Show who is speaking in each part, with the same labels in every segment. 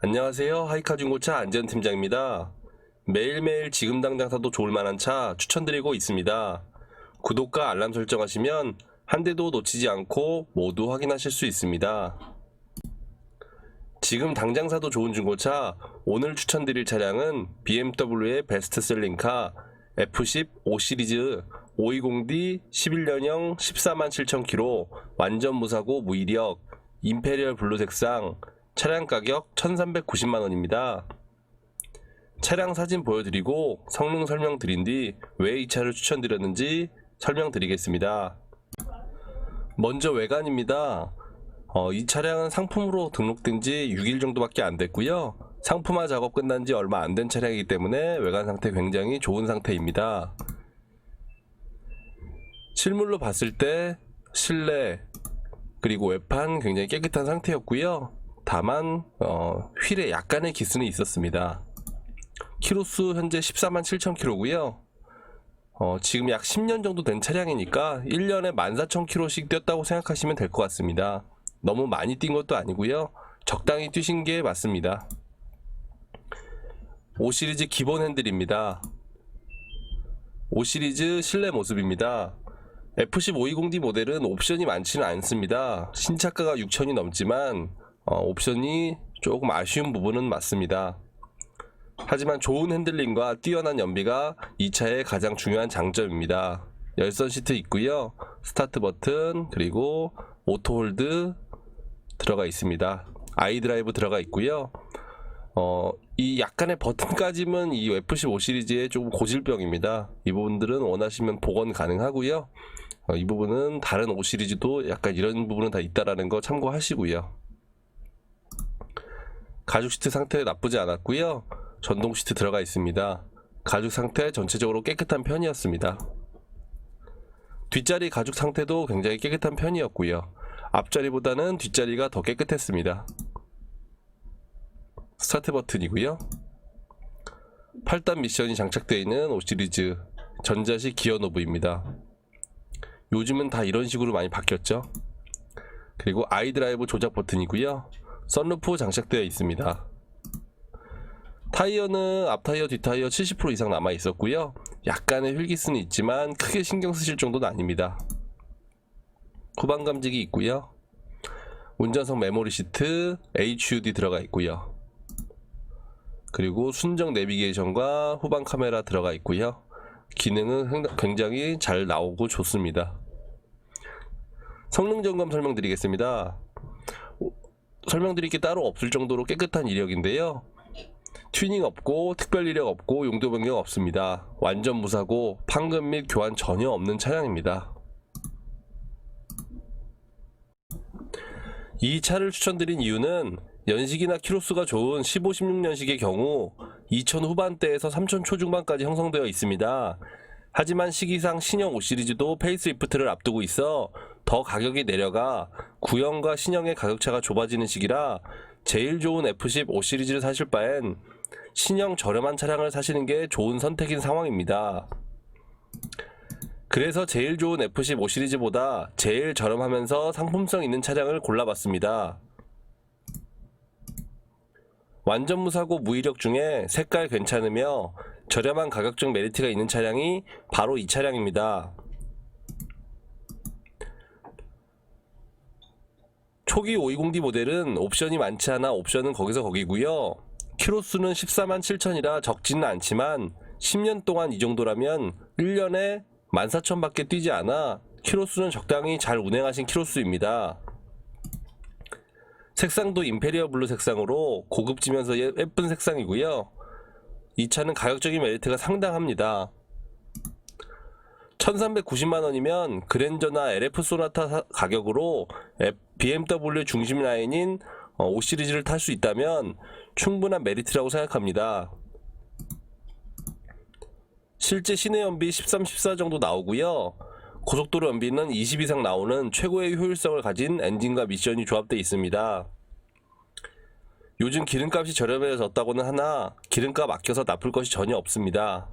Speaker 1: 안녕하세요. 하이카 중고차 안전팀장입니다. 매일매일 지금 당장 사도 좋을 만한 차 추천드리고 있습니다. 구독과 알람 설정하시면 한 대도 놓치지 않고 모두 확인하실 수 있습니다. 지금 당장 사도 좋은 중고차 오늘 추천드릴 차량은 BMW의 베스트셀링카 F10 5 시리즈 520D 11년형 14만 7천 킬로 완전 무사고 무이력 임페리얼 블루 색상 차량 가격 1390만 원입니다. 차량 사진 보여드리고 성능 설명 드린 뒤 왜 이 차를 추천드렸는지 설명드리겠습니다. 먼저 외관입니다. 어, 이 차량은 상품으로 등록된 지 6일 정도밖에 안 됐고요. 상품화 작업 끝난 지 얼마 안 된 차량이기 때문에 외관 상태 굉장히 좋은 상태입니다. 실물로 봤을 때 실내 그리고 외판 굉장히 깨끗한 상태였고요. 다만 어, 휠에 약간의 기스는 있었습니다. 키로수 현재 14만 7천 킬로고요. 어, 지금 약 10년 정도 된 차량이니까 1년에 14,000km씩 뛰었다고 생각하시면 될 것 같습니다. 너무 많이 뛴 것도 아니고요. 적당히 뛰신 게 맞습니다. 5 시리즈 기본 핸들입니다. 5 시리즈 실내 모습입니다. F10 520D 모델은 옵션이 많지는 않습니다. 신차가가 6천이 넘지만 어, 옵션이 조금 아쉬운 부분은 맞습니다. 하지만 좋은 핸들링과 뛰어난 연비가 이 차의 가장 중요한 장점입니다. 열선 시트 있고요. 스타트 버튼 그리고 오토 홀드 들어가 있습니다. 아이 드라이브 들어가 있고요. 어, 이 약간의 버튼까지는 이 F15 시리즈의 조금 고질병입니다. 이 부분들은 원하시면 복원 가능하고요. 어, 이 부분은 다른 5 시리즈도 약간 이런 부분은 다 있다라는 거 참고하시고요. 가죽 시트 상태 나쁘지 않았고요. 전동 시트 들어가 있습니다. 가죽 상태 전체적으로 깨끗한 편이었습니다. 뒷자리 가죽 상태도 굉장히 깨끗한 편이었고요. 앞자리보다는 뒷자리가 더 깨끗했습니다. 스타트 버튼이고요. 8단 미션이 장착되어 있는 5 시리즈 전자식 기어 노브입니다. 요즘은 다 이런 식으로 많이 바뀌었죠. 그리고 아이드라이브 조작 버튼이고요. 썬루프 장착되어 있습니다. 타이어는 앞 타이어, 뒷 타이어 70% 이상 남아 있었고요. 약간의 휠기스는 있지만 크게 신경 쓰실 정도는 아닙니다. 후방 감지기 있고요. 운전석 메모리 시트, HUD 들어가 있고요. 그리고 순정 내비게이션과 후방 카메라 들어가 있고요. 기능은 행- 굉장히 잘 나오고 좋습니다. 성능 점검 설명드리겠습니다. 오, 설명드릴 게 따로 없을 정도로 깨끗한 이력인데요. 튜닝 없고 특별 이력 없고 용도 변경 없습니다. 완전 무사고 판금 및 교환 전혀 없는 차량입니다. 이 차를 추천드린 이유는 연식이나 키로수가 좋은 15, 16년식의 경우 2000 후반대에서 3000 초중반까지 형성되어 있습니다. 하지만 시기상 신형 5 시리즈도 페이스리프트를 앞두고 있어 더 가격이 내려가 구형과 신형의 가격차가 좁아지는 시기라 제일 좋은 F10 5 시리즈를 사실 바엔 신형 저렴한 차량을 사시는 게 좋은 선택인 상황입니다. 그래서 제일 좋은 F10 5 시리즈보다 제일 저렴하면서 상품성 있는 차량을 골라봤습니다. 완전 무사고 무이력 중에 색깔 괜찮으며 저렴한 가격적 메리트가 있는 차량이 바로 이 차량입니다. 초기 520D 모델은 옵션이 많지 않아 옵션은 거기서 거기고요. 키로수는 14만 7천이라 적지는 않지만 10년 동안 이 정도라면 1년에 14,000밖에 뛰지 않아 키로수는 적당히 잘 운행하신 키로수입니다. 색상도 임페리얼 블루 색상으로 고급지면서 예- 예쁜 색상이고요. 이 차는 가격적인 메리트가 상당합니다. 1390만 원이면 그랜저나 LF 소나타 사- 가격으로 BMW 중심 라인인 5 시리즈를 탈 수 있다면 충분한 메리트라고 생각합니다. 실제 시내 연비 13, 14 정도 나오고요. 고속도로 연비는 20 이상 나오는 최고의 효율성을 가진 엔진과 미션이 조합되어 있습니다. 요즘 기름값이 저렴해졌다고는 하나 기름값 아껴서 나쁠 것이 전혀 없습니다.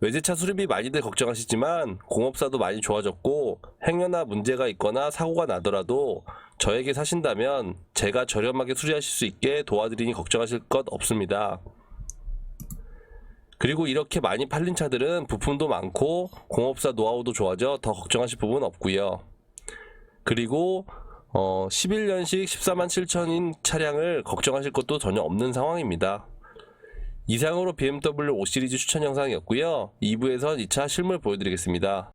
Speaker 1: 외제차 수리비 많이들 걱정하시지만 공업사도 많이 좋아졌고 행여나 문제가 있거나 사고가 나더라도 저에게 사신다면 제가 저렴하게 수리하실 수 있게 도와드리니 걱정하실 것 없습니다. 그리고 이렇게 많이 팔린 차들은 부품도 많고 공업사 노하우도 좋아져 더 걱정하실 부분 없고요. 그리고 어, 11년식 14만 7천인 차량을 걱정하실 것도 전혀 없는 상황입니다. 이상으로 BMW 5 시리즈 추천 영상이었고요. 2부에선 이차 실물 보여드리겠습니다.